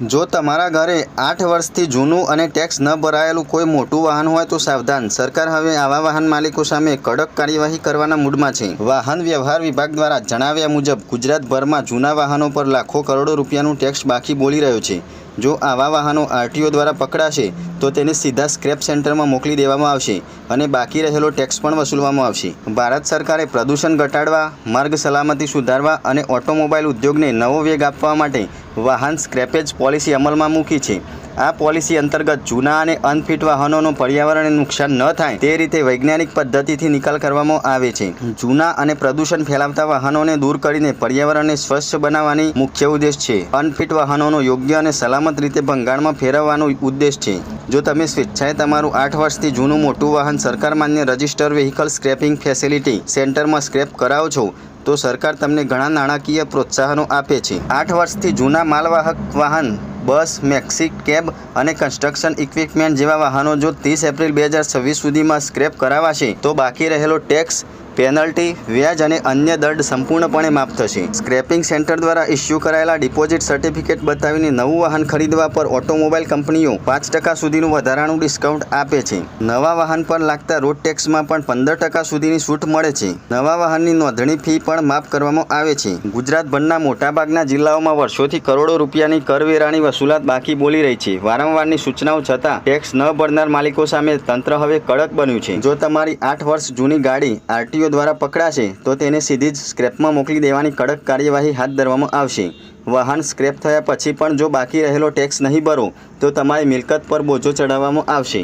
જો તમારા ઘરે આઠ વર્ષથી જૂનું અને ટેક્સ ન ભરાયેલું કોઈ મોટું વાહન હોય તો સાવધાન. સરકાર હવે આવા વાહન માલિકો સામે કડક કાર્યવાહી કરવાના મૂડમાં છે. વાહન વ્યવહાર વિભાગ દ્વારા જણાવ્યા મુજબ ગુજરાતભરમાં જૂના વાહનો પર લાખો કરોડો રૂપિયાનું ટેક્સ બાકી બોલી રહ્યો છે. જો આવા વાહનો આરટીઓ દ્વારા પકડાશે, તો તેને સીધા સ્ક્રેપ સેન્ટરમાં મોકલી દેવામાં આવશે અને બાકી રહેલો ટેક્સ પણ વસૂલવામાં આવશે. ભારત સરકારે પ્રદૂષણ ઘટાડવા, માર્ગ સલામતી સુધારવા અને ઓટોમોબાઈલ ઉદ્યોગને નવો વેગ આપવા માટે વાહન સ્ક્રેપેજ પોલિસી અમલમાં મૂકી છે. આ પોલિસી અંતર્ગત જૂના અને અનફિટ વાહનોનું પર્યાવરણને નુકસાન ન થાય તે રીતે વૈજ્ઞાનિક પદ્ધતિથી નિકાલ કરવામાં આવે છે. જૂના અને પ્રદૂષણ ફેલાવતા વાહનોને દૂર કરીને પર્યાવરણને સ્વચ્છ બનાવવાની મુખ્ય ઉદ્દેશ છે. અનફિટ વાહનોનો યોગ્ય અને સલામત રીતે ભંગાણમાં ફેરવવાનો ઉદ્દેશ છે. જો તમે સ્વેચ્છાએ તમારું આઠ વર્ષથી જૂનું મોટું વાહન સરકાર માન્ય રજિસ્ટર વ્હીકલ સ્ક્રેપિંગ ફેસિલિટી સેન્ટરમાં સ્ક્રેપ કરાવો છો તો સરકાર તમને ઘણા નાણાકીય પ્રોત્સાહનો આપે છે. આઠ વર્ષથી જૂના માલવાહક વાહન, બસ મેક્સી કેબ અને કન્સ્ટ્રક્શન ઇક્વિપમેન્ટ જેવા વાહનો જો ત્રીસ એપ્રિલ બે હજાર છવ્વીસ સુધીમાં સ્ક્રેપ કરાવાશે, તો બાકી રહેલો ટેક્સ પેનલ્ટી વ્યાજ અને અન્ય દંડ સંપૂર્ણપણે માફ થશે. સ્ક્રેપિંગ સેન્ટર દ્વારા ઇસ્યુ કરાયેલા ડિપોઝિટ સર્ટિફિકેટ બતાવીને નવું વાહન ખરીદવા પર ઓટોમોબાઈલ કંપનીઓ પાંચ ટકા સુધીનું વધારાનું ડિસ્કાઉન્ટ આપે છે. નવા વાહન પર લાગતા રોડ ટેક્સમાં પણ પંદર ટકા સુધીની છૂટ મળે છે. નવા વાહનની નોંધણી ફી પણ માફ કરવામાં આવે છે. ગુજરાતભરના મોટાભાગના જિલ્લાઓમાં વર્ષોથી કરોડો રૂપિયાની કરવેરાની વસૂલાત બાકી બોલી રહી છે. વારંવારની સૂચનાઓ છતાં ટેક્સ ન ભરનાર માલિકો સામે તંત્ર હવે કડક બન્યું છે. જો તમારી આઠ વર્ષ જૂની ગાડી આરટીઓ દ્વારા પકડાશે, તો તેને સીધી જ સ્ક્રેપમાં મોકલી દેવાની કડક કાર્યવાહી હાથ ધરવામાં આવશે. વાહન સ્ક્રેપ થયા પછી પણ જો બાકી રહેલો ટેક્સ નહીં ભરો, તો તમારી મિલકત પર બોજો ચડાવવામાં આવશે.